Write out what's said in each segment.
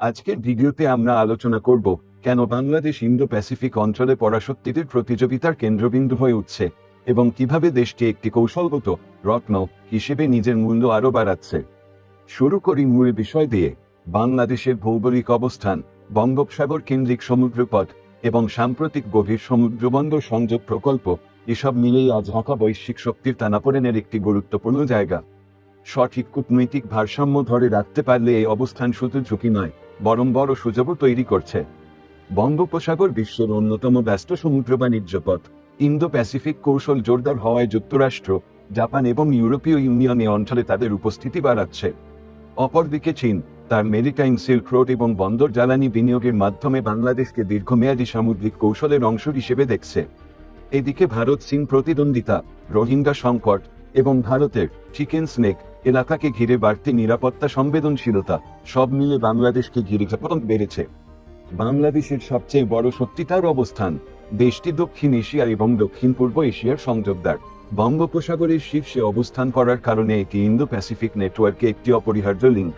আজকের ভিডিওতে আমরা আলোচনা করব, কেন বাংলাদেশ ইন্দো প্যাসিফিক অঞ্চলে পরাশক্তিদের প্রতিযোগিতার কেন্দ্রবিন্দু হয়ে উঠছে, এবং কীভাবে দেশটি একটি কৌশলগত রত্ন হিসেবে নিজের মূল্য আরও বাড়াচ্ছে। শুরু করি মূল বিষয় দিয়ে, বাংলাদেশের ভৌগোলিক অবস্থান, বঙ্গোপসাগর কেন্দ্রিক সমুদ্রপথ, এবং সাম্প্রতিক গভীর সমুদ্রবন্দর সংযোগ প্রকল্প, এসব মিলেই আজ ঢাকা বৈশ্বিক শক্তির টানাপোড়েনের একটি গুরুত্বপূর্ণ জায়গা। সঠিক কূটনৈতিক ভারসাম্য ধরে রাখতে পারলে এই অবস্থান শুধু ঝুঁকি নয় বরং বড় সুযোগও তৈরি করছে। বঙ্গোপসাগর বিশ্বের অন্যতম ব্যস্ত সমুদ্র বাণিজ্য পথ। ইন্দো প্যাসিফিক কৌশল জোরদার হওয়ায় যুক্তরাষ্ট্র, জাপান এবং ইউরোপীয় ইউনিয়ন এ অঞ্চলে তাদের উপস্থিতি বাড়াচ্ছে। অপরদিকে চীন, তার মেরিটাইম সিল্ক রোড এবং বন্দর জ্বালানি বিনিয়োগের মাধ্যমে বাংলাদেশকে দীর্ঘমেয়াদী সামুদ্রিক কৌশলের অংশ হিসেবে দেখছে। এদিকে ভারত, চীন প্রতিদ্বন্দ্বিতা, রোহিঙ্গা সংকট এবং ভারতের চিকেন স্নেক এলাকাকে ঘিরে বাড়তি নিরাপত্তা, সংবেদনশীলতা, সব মিলে বাংলাদেশকে ঘিরে বেড়েছে। বাংলাদেশের সবচেয়ে বড় তার অবস্থান দেশটি দক্ষিণ এশিয়া এবং দক্ষিণ পূর্ব এশিয়ার সংযোগদার। বঙ্গোপসাগরের শীর্ষে অবস্থান করার কারণে এটি ইন্দো প্যাসিফিক নেটওয়ার্কে একটি অপরিহার্য লিঙ্ক।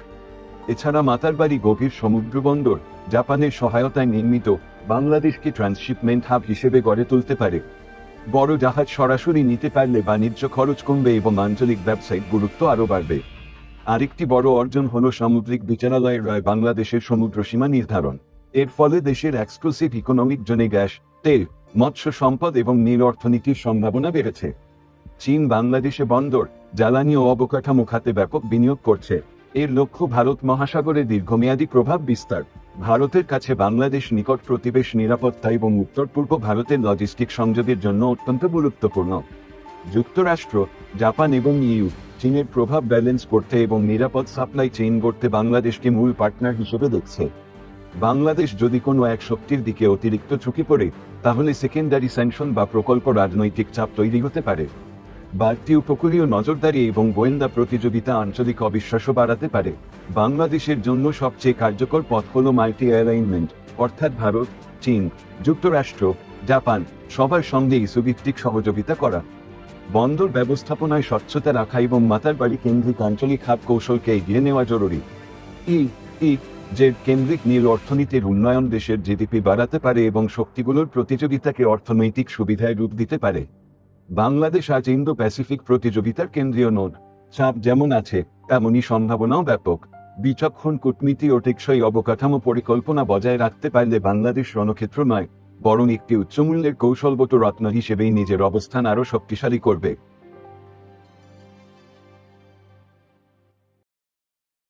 এছাড়া মাতারবাড়ি গভীর সমুদ্র বন্দর, জাপানের সহায়তায় নির্মিত বাংলাদেশকে ট্রান্সশিপমেন্ট হাব হিসেবে গড়ে তুলতে পারে। বড় জাহাজ সরাসরি নিতে পারলে বাণিজ্য খরচ কমবে এবং আঞ্চলিক ব্যবসায়িক গুরুত্ব আরও বাড়বে। আরেকটি বড় অর্জন হল সামুদ্রিক বিচারালয়ের রায় বাংলাদেশের সমুদ্র সীমা নির্ধারণ। এর ফলে দেশের এক্সক্লুসিভ ইকোনমিক জোনে গ্যাস, তেল, মৎস্য সম্পদ এবং নীল অর্থনীতির সম্ভাবনা বেড়েছে। চীন, বাংলাদেশে বন্দর, জ্বালানি ও অবকাঠামো খাতে ব্যাপক বিনিয়োগ করছে। এর লক্ষ্য ভারত মহাসাগরে দীর্ঘমেয়াদী প্রভাব বিস্তার। ভারতের কাছে বাংলাদেশ নিকট প্রতিবেশ নিরাপত্তা এবং উত্তর পূর্ব ভারতের লজিস্টিক সংযোগের জন্য অত্যন্ত গুরুত্বপূর্ণ। যুক্তরাষ্ট্র, জাপান এবং ইউ, চীনের প্রভাব ব্যালেন্স করতে এবং নিরাপদ সাপ্লাই চেইন করতে বাংলাদেশকে মূল পার্টনার হিসেবে দেখছে। বাংলাদেশ যদি কোনো এক শক্তির দিকে অতিরিক্ত ঝুঁকি পড়ে, তাহলে সেকেন্ডারি স্যাংশন বা প্রকল্প রাজনৈতিক চাপ তৈরি হতে পারে। বাড়তি উপকূলীয় নজরদারি এবং গোয়েন্দা প্রতিযোগিতা আঞ্চলিক অবিশ্বাসও বাড়াতে পারে। বাংলাদেশের জন্য সবচেয়ে কার্যকর পথ হল মাল্টি অ্যালাইনমেন্ট, অর্থাৎ ভারত, চীন, যুক্তরাষ্ট্র, জাপান, সবার সঙ্গে ইস্যুভিত্তিক সহযোগিতা করা। বন্দর ব্যবস্থাপনায় স্বচ্ছতা রাখা এবং মাতার বাড়ি কেন্দ্রিক আঞ্চলিক হাব কৌশলকে এগিয়ে নেওয়া জরুরি। ই ই যে কেন্দ্রিক নীল অর্থনীতির উন্নয়ন দেশের জিডিপি বাড়াতে পারে এবং শক্তিগুলোর প্রতিযোগিতাকে অর্থনৈতিক সুবিধায় রূপ দিতে পারে। বাংলাদেশ আজ ইন্দো প্যাসিফিক প্রতিযোগিতার কেন্দ্রীয় নোড চাপ যেমন আছে তেমনই সম্ভাবনাও ব্যাপক। বিচক্ষণ কূটনীতি ও টেকসই অবকাঠামো পরিকল্পনা বজায় রাখতে পারলে বাংলাদেশ রণক্ষেত্র নয়, বরং একটি উচ্চমূল্যের কৌশলগত রত্ন হিসেবেই নিজের অবস্থান আরও শক্তিশালী করবে।